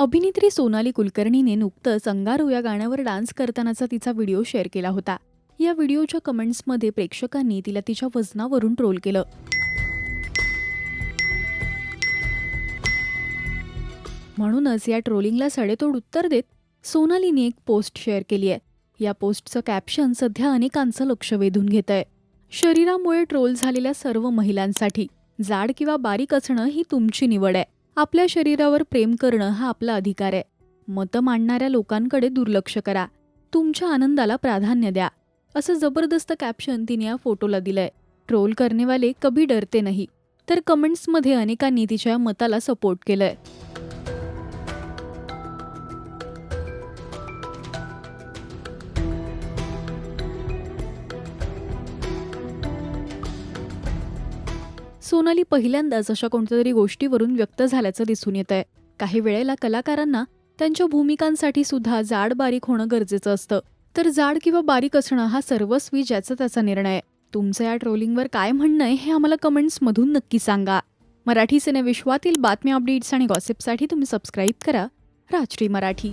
अभिनेत्री सोनाली कुलकर्णीने नुकतंच अंगारो या गाण्यावर डान्स करतानाचा तिचा व्हिडिओ शेअर केला होता. या व्हिडिओच्या कमेंट्समध्ये प्रेक्षकांनी तिला तिच्या वजनावरून ट्रोल केलं. म्हणूनच या ट्रोलिंगला सडेतोड उत्तर देत सोनालीने एक पोस्ट शेअर केली आहे. या पोस्टचं कॅप्शन सध्या अनेकांचं लक्ष वेधून घेत आहे शरीरामुळे ट्रोल झालेल्या सर्व महिलांसाठी जाड किंवा बारीक असणं ही तुमची निवड आहे. आपल्या शरीरावर प्रेम करणं हा आपला अधिकार आहे. मतं मांडणाऱ्या लोकांकडे दुर्लक्ष करा. तुमच्या आनंदाला प्राधान्य द्या. असं जबरदस्त कॅप्शन तिने या फोटोला दिलंय. ट्रोल करणेवाले कभी डरते नाही. तर कमेंट्समध्ये अनेकांनी तिच्या मताला सपोर्ट केलंय. सोनाली पहिल्यांदाच अशा कोणत्या तरी गोष्टीवरून व्यक्त झाल्याचं दिसून येत आहे काही वेळेला कलाकारांना त्यांच्या भूमिकांसाठी सुद्धा जाड बारीक होणं गरजेचं असतं. तर जाड किंवा बारीक असणं हा सर्वस्वी ज्याचा त्याचा निर्णय आहे. तुमचं या ट्रोलिंगवर काय म्हणणं आहे हे आम्हाला कमेंट्समधून नक्की सांगा. मराठी सिनेविश्वातील बातम्या अपडेट्स आणि गॉसिपसाठी तुम्ही सबस्क्राईब करा. राजश्री मराठी.